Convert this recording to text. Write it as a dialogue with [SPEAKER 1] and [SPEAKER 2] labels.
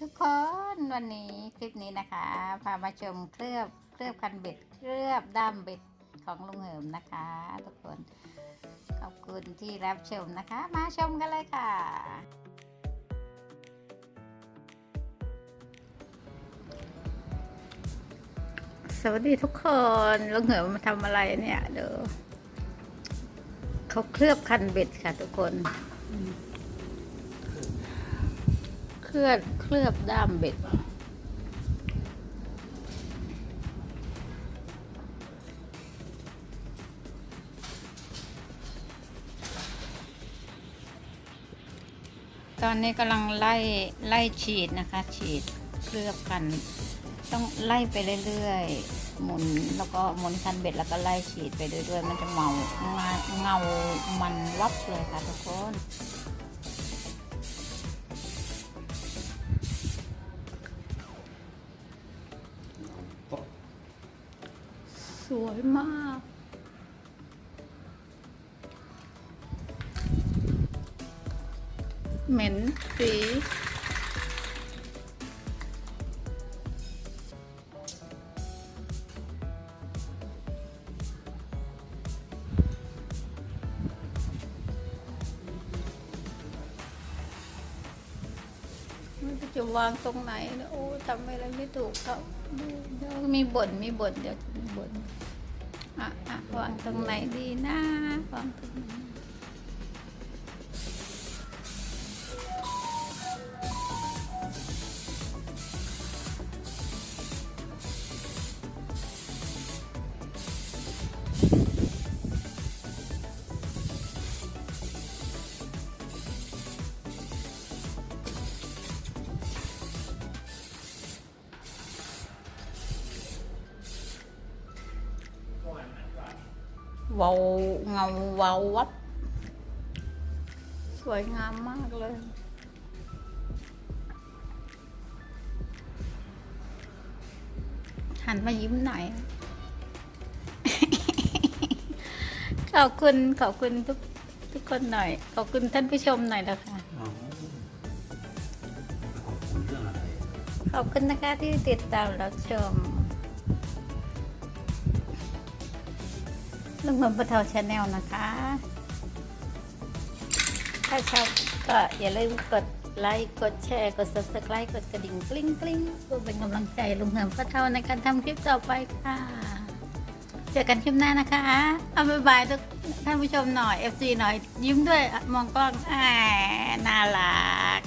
[SPEAKER 1] ทุกคนวันนี้คลิปนี้นะคะ พามาชมเคลือบเคลือบคันเบ็ดเคลือบด้ามเบ็ดของลุงเหิมนะคะ ทุกคนขอบคุณที่รับชมนะคะ มาชมกันเลยค่ะ สวัสดีทุกคนลุงเหิมมาทำอะไรเนี่ยเดี๋ยวเขาเคลือบคันเบ็ดค่ะทุกคน ลือบเคลือบด้ามเบ็ด ตอนนี้กำลังไล่ไล่ฉีดนะคะ ฉีดเคลือบกัน ต้องไล่ไปเรื่อยๆหมุนแล้วก็หมุนคันเบ็ดแล้วก็ไล่ฉีดไปเรื่อยๆมันจะเมาเงาเงามันวับเลยค่ะทุกคน วยมาก เหม็นสี จะวางตรงไหนนะโอ้ทำอะไรไม่ถูกครับเดี๋ยวมีบ่นมีบ่นเดี๋ยวมีบ่นอะอะวางตรงไหนดีนะวางตรงไหน วาวเงาเวาววับสวยงามมากเลย หันมายิ้มหน่อย ขอบคุณขอบคุณทุกทุกคนหน่อย ขอบคุณท่านผู้ชมหน่อยนะคะ
[SPEAKER 2] อ๋อขอบคุณเรื่องอะไร
[SPEAKER 1] ขอบคุณนะคะที่ติดตามรับชม ลุงเมืองปะเทาชาแนลนะคะ ถ้าชอบก็อย่าลืมกดไลค์ กดแชร์ กด subscribe กดกระดิ่งกลิ้งกลิ้งเพื่อเป็นกำลังใจลุงเหิมปะเทาในการทำคลิปต่อไปค่ะ เจอกันคลิปหน้านะคะเอาบายบายทุกท่านผู้ชมหน่อย FC หน่อยยิ้มด้วยมองกล้องอ่าน่ารัก